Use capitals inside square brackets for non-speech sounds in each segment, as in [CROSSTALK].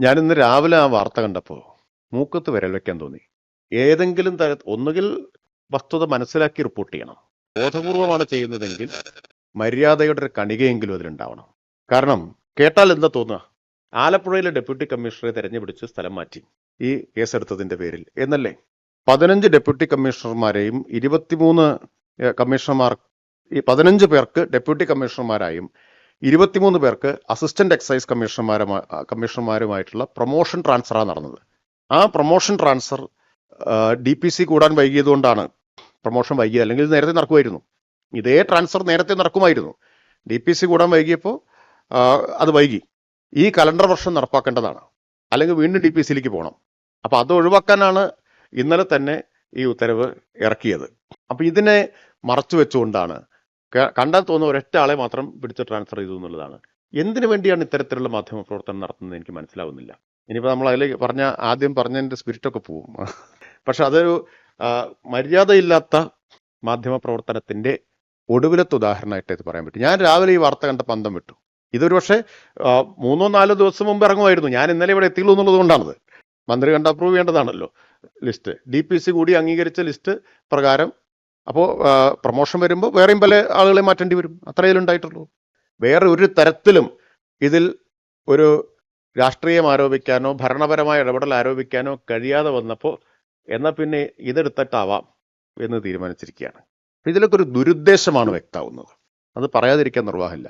ഞാൻ ഇന്ന് രാവിലെ ആ വാർത്ത കണ്ടപ്പോൾ മൂക്കത്ത് വിരൽ വെക്കാൻ തോന്നി. ഏതെങ്കിലും തര ഒന്നുകിൽ വസ്തുത മനസ്സിലാക്കി റിപ്പോർട്ട് ചെയ്യണം. ബോധപൂർവമാണ് ചെയ്യുന്നതെങ്കിൽ മര്യാദയുടെ ഒരു കണികയെങ്കിലും അതിലുണ്ടാവണം. കാരണം കേട്ടാൽ എന്താ തോന്നുക? ആലപ്പുഴയിലെ ഡെപ്യൂട്ടി കമ്മീഷണറെ തെരഞ്ഞുപിടിച്ച് സ്ഥലം മാറ്റി. ഈ കേസെടുത്തതിന്റെ പേരിൽ. എന്നല്ലേ? പതിനഞ്ച് ഡെപ്യൂട്ടി കമ്മീഷണർമാരെയും ഇരുപത്തിമൂന്ന് കമ്മീഷണർമാർ ഈ പതിനഞ്ച് പേർക്ക് ഡെപ്യൂട്ടി കമ്മീഷണർമാരായും ഇരുപത്തിമൂന്ന് പേർക്ക് അസിസ്റ്റന്റ് എക്സൈസ് കമ്മീഷണർമാരുമായി കമ്മീഷണർമാരുമായിട്ടുള്ള പ്രൊമോഷൻ ട്രാൻസ്ഫറാണ് നടന്നത്. ആ promotion transfer D P C കൂടാൻ വൈകിയതുകൊണ്ടാണ് പ്രൊമോഷൻ വൈകിയത്. അല്ലെങ്കിൽ നേരത്തെ നടക്കുമായിരുന്നു. ഇതേ ട്രാൻസ്ഫർ നേരത്തെ നടക്കുമായിരുന്നു. ഡി പി സി കൂടാൻ വൈകിയപ്പോൾ അത് വൈകി. ഈ കലണ്ടർ വർഷം നടപ്പാക്കേണ്ടതാണ്. അല്ലെങ്കിൽ വീണ്ടും ഡി പി സിയിലേക്ക് പോകണം. അപ്പോൾ അത് ഒഴിവാക്കാനാണ് ഇന്നലെ തന്നെ ഈ ഉത്തരവ് ഇറക്കിയത്. അപ്പോൾ ഇതിനെ മറച്ചു വെച്ചുകൊണ്ടാണ് കണ്ടാൽ തോന്നുന്ന ഒരൊറ്റ ആളെ മാത്രം പിടിച്ച് ട്രാൻസ്ഫർ ചെയ്തു എന്നുള്ളതാണ്. എന്തിനു വേണ്ടിയാണ് ഇത്തരത്തിലുള്ള മാധ്യമ പ്രവർത്തനം നടത്തുന്നത് എനിക്ക് മനസ്സിലാവുന്നില്ല. ഇനിയിപ്പോൾ നമ്മൾ അതിൽ പറഞ്ഞ ആദ്യം പറഞ്ഞതിന്റെ സ്പിരിറ്റൊക്കെ പോവും. [LAUGHS] പക്ഷെ അതൊരു മര്യാദയില്ലാത്ത മാധ്യമ പ്രവർത്തനത്തിന്റെ ഒടുവിലത്തെ ഉദാഹരണമായിട്ട് ഇത് പറയാൻ പറ്റും. ഞാൻ രാവിലെ ഈ വാർത്ത കണ്ട പന്തം വിട്ടു. ഇതൊരു പക്ഷേ മൂന്നോ നാലോ ദിവസം മുമ്പ് ഇറങ്ങുമായിരുന്നു. ഞാൻ ഇന്നലെ ഇവിടെ എത്തിയുള്ളൂ എന്നുള്ളത് കൊണ്ടാണത്. മന്ത്രി കണ്ട് അപ്രൂവ് ചെയ്യേണ്ടതാണല്ലോ. ലിസ്റ്റ്. ഡി പി സി കൂടി അംഗീകരിച്ച ലിസ്റ്റ് പ്രകാരം അപ്പോൾ പ്രൊമോഷൻ വരുമ്പോൾ വേറെയും പല ആളുകളെ മാറ്റേണ്ടി വരും. അത്രയേ ഉണ്ടായിട്ടുള്ളൂ. വേറെ ഒരു തരത്തിലും ഇതിൽ ഒരു രാഷ്ട്രീയം ആരോപിക്കാനോ ഭരണപരമായ ഇടപെടൽ ആരോപിക്കാനോ കഴിയാതെ വന്നപ്പോൾ എന്നാൽ പിന്നെ ഇതെടുത്തിട്ടാവാം എന്ന് തീരുമാനിച്ചിരിക്കുകയാണ്. ഇതിലൊക്കെ ഒരു ദുരുദ്ദേശമാണ് വ്യക്തമാവുന്നത് അത് പറയാതിരിക്കാൻ നിർവാഹമില്ല.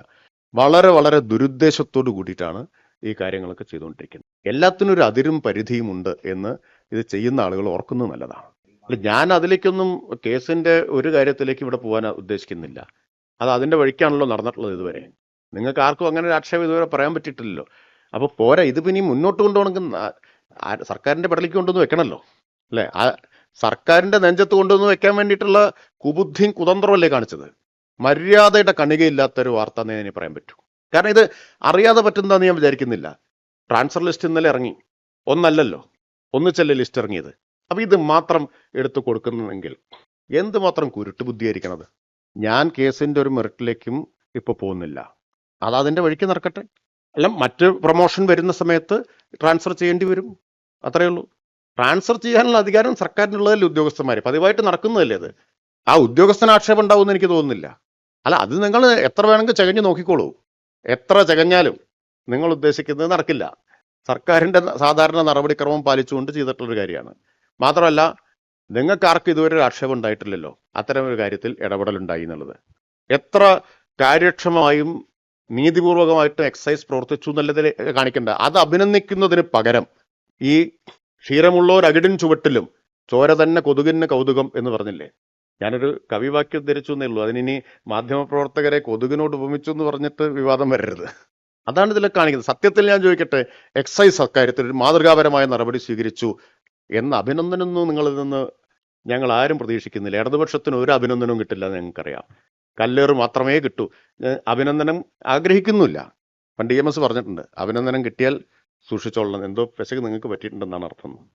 വളരെ വളരെ ദുരുദ്ദേശത്തോടു കൂടിയിട്ടാണ് ഈ കാര്യങ്ങളൊക്കെ ചെയ്തുകൊണ്ടിരിക്കുന്നത്. എല്ലാത്തിനും ഒരു അതിരും പരിധിയും ഉണ്ട് എന്ന് ഇത് ചെയ്യുന്ന ആളുകൾ ഓർക്കുന്നത് നല്ലതാണ്. ഞാൻ അതിലേക്കൊന്നും കേസിന്റെ ഒരു കാര്യത്തിലേക്ക് ഇവിടെ പോകാൻ ഉദ്ദേശിക്കുന്നില്ല. അത് അതിന്റെ വഴിക്കാണല്ലോ നടന്നിട്ടുള്ളത് ഇതുവരെ. നിങ്ങൾക്ക് ആർക്കും അങ്ങനെ ഒരു ആക്ഷേപം ഇതുവരെ പറയാൻ പറ്റിയിട്ടില്ലല്ലോ. അപ്പോൾ പോരാ ഇത് പിന്നെ മുന്നോട്ട് കൊണ്ടുപോകണമെങ്കിൽ സർക്കാരിന്റെ പെടലേക്ക് കൊണ്ടുവന്ന് വെക്കണമല്ലോ അല്ലെ? ആ സർക്കാരിന്റെ നെഞ്ചത്ത് കൊണ്ടുവന്ന് വെക്കാൻ വേണ്ടിയിട്ടുള്ള കുബുദ്ധിയും കുതന്ത്രമല്ലേ കാണിച്ചത്? മര്യാദയുടെ കണികയില്ലാത്തൊരു വാർത്ത എന്നേ ഇനി പറയാൻ പറ്റൂ. കാരണം ഇത് അറിയാതെ പറ്റുന്നതാന്ന് ഞാൻ വിചാരിക്കുന്നില്ല. ട്രാൻസ്ഫർ ലിസ്റ്റ് ഇന്നലെ ഇറങ്ങി. ഒന്നല്ലല്ലോ. ഒന്നിച്ചല്ലേ ലിസ്റ്റ് ഇറങ്ങിയത്? അപ്പൊ ഇത് മാത്രം എടുത്തു കൊടുക്കുന്നതെങ്കിൽ എന്തുമാത്രം കുരുട്ട് ബുദ്ധിയായിരിക്കണത്? ഞാൻ കേസിന്റെ ഒരു മെറിറ്റിലേക്കും ഇപ്പോൾ പോകുന്നില്ല. അത് അതിന്റെ വഴിക്ക് നടക്കട്ടെ. അല്ല മറ്റ് പ്രൊമോഷൻ വരുന്ന സമയത്ത് ട്രാൻസ്ഫർ ചെയ്യേണ്ടി വരും. അത്രയേ ഉള്ളൂ. ട്രാൻസ്ഫർ ചെയ്യാനുള്ള അധികാരം സർക്കാരിനുള്ളതല്ലേ ഉദ്യോഗസ്ഥന്മാർ പതിവായിട്ട് നടക്കുന്നതല്ലേ അത്? ആ ഉദ്യോഗസ്ഥന് ആക്ഷേപം ഉണ്ടാവുമെന്ന് എനിക്ക് തോന്നുന്നില്ല. അല്ല അത് നിങ്ങൾ എത്ര വേണമെങ്കിൽ ചകഞ്ഞ് നോക്കിക്കോളൂ. എത്ര ചകഞ്ഞാലും നിങ്ങൾ ഉദ്ദേശിക്കുന്നത് നടക്കില്ല. സർക്കാരിന്റെ സാധാരണ നടപടിക്രമം പാലിച്ചുകൊണ്ട് ചെയ്തിട്ടുള്ളൊരു കാര്യമാണ്. മാത്രമല്ല നിങ്ങൾക്ക് ആർക്കും ഇതുവരെ ഒരു ആക്ഷേപം ഉണ്ടായിട്ടില്ലല്ലോ. അത്തരം ഒരു കാര്യത്തിൽ ഇടപെടലുണ്ടായി എന്നുള്ളത്. എത്ര കാര്യക്ഷമമായും നീതിപൂർവകമായിട്ടും എക്സൈസ് പ്രവർത്തിച്ചു എന്നുള്ളതിൽ കാണിക്കേണ്ട. അത് അഭിനന്ദിക്കുന്നതിന് പകരം ഈ ക്ഷീരമുള്ളോരകിടിൻ ചുവട്ടിലും ചോര തന്നെ കൊതുകിന് കൗതുകം എന്ന് പറഞ്ഞില്ലേ? ഞാനൊരു കവിവാക്യം ധരിച്ചു എന്നേ ഉള്ളൂ. അതിനി മാധ്യമപ്രവർത്തകരെ കൊതുകിനോട് ഉപമിച്ചു എന്ന് പറഞ്ഞിട്ട് വിവാദം വരരുത്. അതാണ് ഇതിൽ കാണിക്കുന്നത്. സത്യത്തിൽ ഞാൻ ചോദിക്കട്ടെ എക്സൈസ് അക്കാര്യത്തിൽ ഒരു മാതൃകാപരമായ നടപടി സ്വീകരിച്ചു. എന്ന അഭിനന്ദനമൊന്നും നിങ്ങളിൽ നിന്ന് ഞങ്ങൾ ആരും പ്രതീക്ഷിക്കുന്നില്ല. ഇടതുപക്ഷത്തിന് ഒരു അഭിനന്ദനവും കിട്ടില്ല ഞങ്ങൾക്കറിയാം. കല്ലേറ് മാത്രമേ കിട്ടൂ. അഭിനന്ദനം ആഗ്രഹിക്കുന്നില്ല. പണ്ട് ഇ എം എസ് പറഞ്ഞിട്ടുണ്ട് അഭിനന്ദനം കിട്ടിയാൽ സൂക്ഷിച്ചോളണം. എന്തോ പെശക് നിങ്ങൾക്ക് പറ്റിയിട്ടുണ്ടെന്നാണ് അർത്ഥം.